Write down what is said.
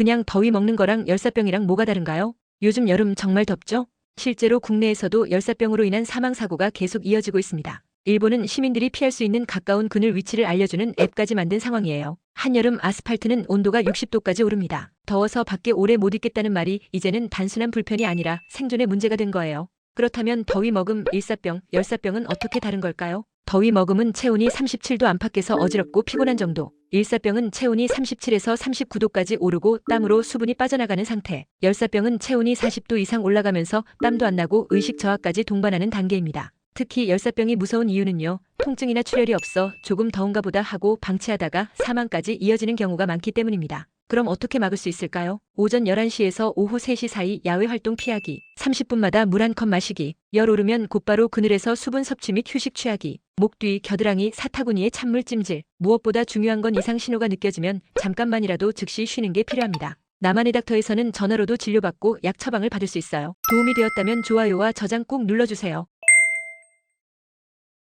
그냥 더위 먹는 거랑 열사병이랑 뭐가 다른가요? 요즘 여름 정말 덥죠? 실제로 국내에서도 열사병으로 인한 사망 사고가 계속 이어지고 있습니다. 일본은 시민들이 피할 수 있는 가까운 그늘 위치를 알려주는 앱까지 만든 상황이에요. 한여름 아스팔트는 온도가 60도까지 오릅니다. 더워서 밖에 오래 못 있겠다는 말이 이제는 단순한 불편이 아니라 생존의 문제가 된 거예요. 그렇다면 더위 먹음, 일사병, 열사병은 어떻게 다른 걸까요? 더위 먹음은 체온이 37도 안팎에서 어지럽고 피곤한 정도. 일사병은 체온이 37에서 39도까지 오르고 땀으로 수분이 빠져나가는 상태. 열사병은 체온이 40도 이상 올라가면서 땀도 안 나고 의식 저하까지 동반하는 단계입니다. 특히 열사병이 무서운 이유는요. 통증이나 출혈이 없어 조금 더운가 보다 하고 방치하다가 사망까지 이어지는 경우가 많기 때문입니다. 그럼 어떻게 막을 수 있을까요? 오전 11시에서 오후 3시 사이 야외 활동 피하기, 30분마다 물 한 컵 마시기, 열 오르면 곧바로 그늘에서 수분 섭취 및 휴식 취하기, 목 뒤, 겨드랑이, 사타구니에 찬물 찜질, 무엇보다 중요한 건 이상 신호가 느껴지면 잠깐만이라도 즉시 쉬는 게 필요합니다. 나만의 닥터에서는 전화로도 진료받고 약 처방을 받을 수 있어요. 도움이 되었다면 좋아요와 저장 꼭 눌러주세요.